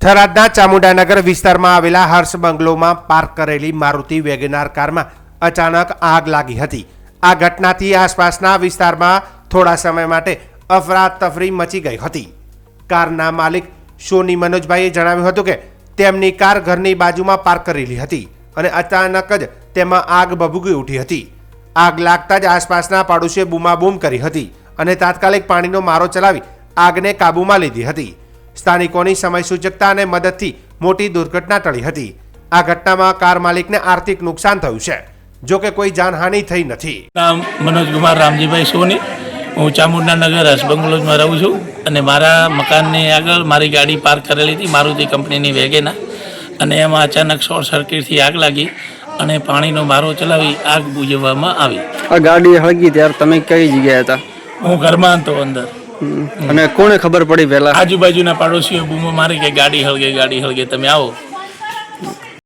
થરાદના ચામુંડાનગર વિસ્તારમાં આવેલા હર્ષ બંગલોમાં પાર્ક કરેલી મારુતિ વેગનાર કારમાં અચાનક આગ લાગી હતી. આ ઘટનાથી આસપાસના વિસ્તારમાં થોડા સમય માટે અફરાતફરી મચી ગઈ હતી. કારના માલિક સોની મનોજભાઈએ જણાવ્યું હતું કે, તેમની કાર ઘરની બાજુમાં પાર્ક કરેલી હતી અને અચાનક જ તેમાં આગ ભભૂકી ઉઠી હતી. આગ લાગતા જ આસપાસના પાડોશીએ બૂમાબૂમ કરી હતી અને તાત્કાલિક પાણીનો મારો ચલાવી આગને કાબૂમાં લીધી હતી. સ્થાનિકોની સમયસૂચકતા અને મદદથી મોટી દુર્ઘટના ટળી હતી. આ ઘટનામાં કાર માલિકને આર્થિક નુકસાન થયું છે જો કે કોઈ જાનહાનિ થઈ નથી. નામ મનોજકુમાર રામજીભાઈ સોની. હું ચામુંડાનગર હસબંગલોજમાં રહું છું અને મારા મકાનની આગળ મારી ગાડી પાર્ક કરેલી હતી મારુતિ કંપનીની વેગેના. અને એમાં અચાનક શોર્ટ સર્કિટથી આગ લાગી અને પાણીનો મારો ચલાવી આગ બુજવવામાં આવી. આ ગાડી હળગી ત્યારે તમે કઈ જગ્યાએ હતા? હું ઘરમાં હતો અંદર. અને કોને ખબર પડી પહેલા? આજુબાજુના પાડોશીઓ બૂમો મારી કે ગાડી હળગે ગાડી હળગે, તમે આવો.